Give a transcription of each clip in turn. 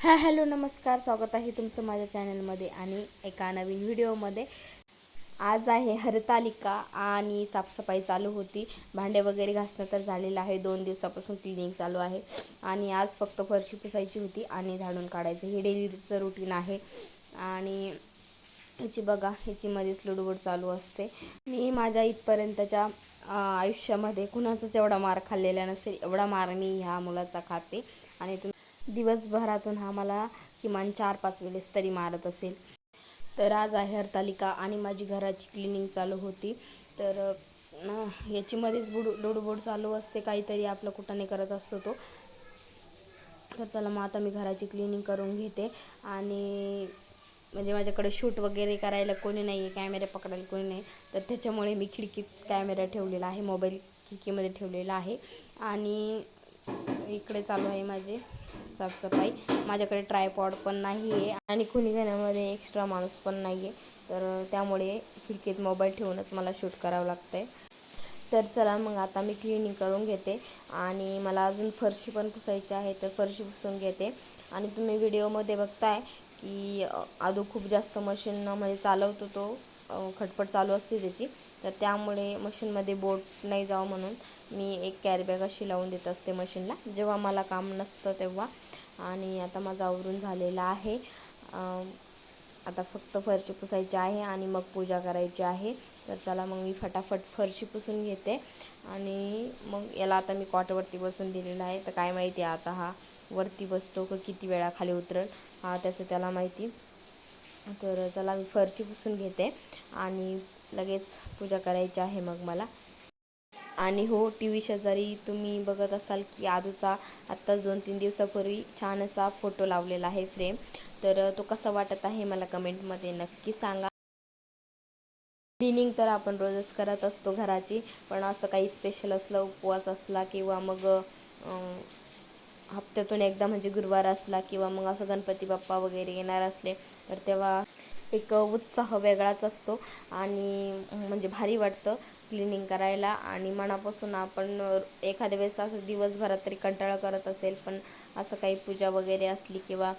हा हॅलो नमस्कार. स्वागत आहे तुमचं माझ्या चॅनलमध्ये आणि एका नवीन व्हिडिओमध्ये. आज आहे हरतालिका आणि साफसफाई चालू होती. भांडे वगैरे घासणं तर झालेलं आहे. दोन दिवसापासून क्लिनिंग चालू आहे. आणि आज फक्त फरशी पुसायची होती आणि झाडून काढायचं. हे डेलीचं रुटीन आहे. आणि ह्याची बघा ह्याची मध्येच लुडबुड चालू असते. मी माझ्या इथपर्यंतच्या आयुष्यामध्ये कुणाचाच एवढा मार खाल्लेला नसेल. एवढा मार मी ह्या मुलाचा खाते. आणि तुम्ही दिवसभरातून हा मला किमान चार पाच वेळेस तरी मारत असेल. तर आज आहे हरतालिका आणि माझी घराची क्लिनिंग चालू होती. तर याची मध्येच बुड लुडबुड चालू असते काहीतरी आपलं कुठाने करत असतो तो. तर चला मग आता मी घराची क्लिनिंग करून घेते. आणि म्हणजे माझ्याकडे शूट वगैरे करायला कोणी नाही आहे कॅमेरा पकडायला कोणी नाही. तर त्याच्यामुळे मी खिडकीत कॅमेरा ठेवलेला आहे मोबाईल खिडकीमध्ये ठेवलेला आहे. आणि इकडे चालू आहे माझे साफसफाई. माझ्याकडे ट्रायपॉड पण नाही आहे आणि कुणी घेण्यामध्ये एक्स्ट्रा माणूस पण नाही आहे. तर त्यामुळे खिडकीत मोबाईल ठेवूनच मला शूट करावं लागतं आहे तर चला मग आता मी क्लिनिंग करून घेते आणि मला अजून फरशी पण पुसायची आहे तर फरशी पुसून घेते. आणि तुम्ही व्हिडिओमध्ये बघताय की अ, आदू खूप जास्त मशीन म्हणजे चालवतो तो खटपट चालू असते त्याची. तर त्यामुळे मशीनमध्ये बोट नाही जावं म्हणून मी एक कॅरीबॅग अशी लावून देत असते मशीनला. जेव्हा मला काम नसतं तेव्हा. आणि आता माझं आवरून झालेलं आहे. आता फक्त फरशी पुसायची आहे आणि मग पूजा करायची आहे. तर चला मग मी फटाफट फरशी पुसून घेते. आणि मग याला आता मी कॉटवरती बसून दिलेला आहे. तर काय माहिती आहे आता हा वरती बसतो का किती वेळा खाली उतरल हा त्याचं त्याला माहिती. तर चला मी फरशी पुसून घेते. आणि लगेच पूजा करायची आहे मग मला. आणि हो टी व्ही शेजारी तुम्ही बघत असाल की आदूचा आत्ताच दोन तीन दिवसापूर्वी छान असा फोटो लावलेला आहे फ्रेम. तर तो कसा वाटत आहे मला कमेंटमध्ये नक्की सांगा. क्लिनिंग तर आपण रोजच करत असतो घराची पण असं काही स्पेशल असलं उपवास असला किंवा मग हप्त्यातून एकदा म्हणजे गुरुवार असला किंवा मग असं गणपती बाप्पा वगैरे येणार असले तर तेव्हा एक उत्साह वेगळाच असतो आणि म्हणजे भारी वाटतं क्लिनिंग करायला. आणि मनापासून आपण एखाद्या वेळेस असं दिवसभरात तरी कंटाळा करत असेल पण असं काही पूजा वगैरे असली किंवा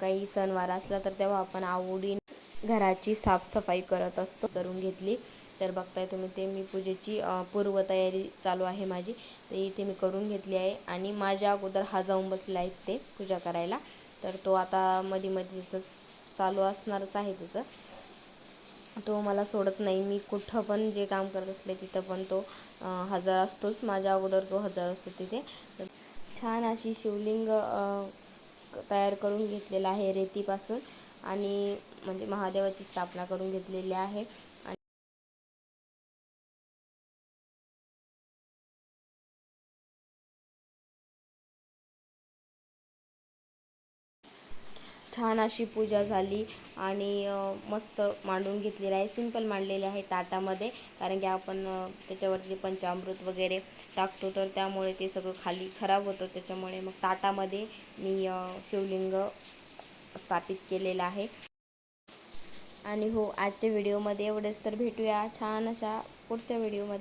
काही सणवार असला तर तेव्हा आपण आवडीन घराची साफसफाई करत असतो करून घेतली. तर बघताय तुम्ही ते मी पूजेची पूर्वतयारी चालू आहे माझी. तर इथे मी करून घेतली आहे. आणि माझ्या अगोदर हा जाऊन बसला आहे ते पूजा करायला. तर तो आता मध्ये मध्येच चालू असणारच आहे त्याचं तो मला सोडत नाही. मी कुठं पण जे काम करत असले तिथं पण तो हजर असतोच. माझ्या अगोदर तो हजर असतो तिथे. छान अशी शिवलिंग तयार करून घेतलेला आहे रेतीपासून आणि म्हणजे महादेवाची स्थापना करून घेतलेली आहे. छान अशी पूजा झाली आणि मस्त मांडून घेतलेली आहे. सिंपल मांडलेले आहे ताटामध्ये कारण की आपण त्याच्यावरती पंचामृत वगैरे टाकतो तर त्यामुळे ते सगळं खाली खराब होतं. त्याच्यामुळे मग ताटामध्ये मी शिवलिंग स्थापित केलेलं आहे. आणि हो आजच्या व्हिडिओमध्ये एवढेच. तर भेटूया छान अशा पुढच्या व्हिडिओमध्ये.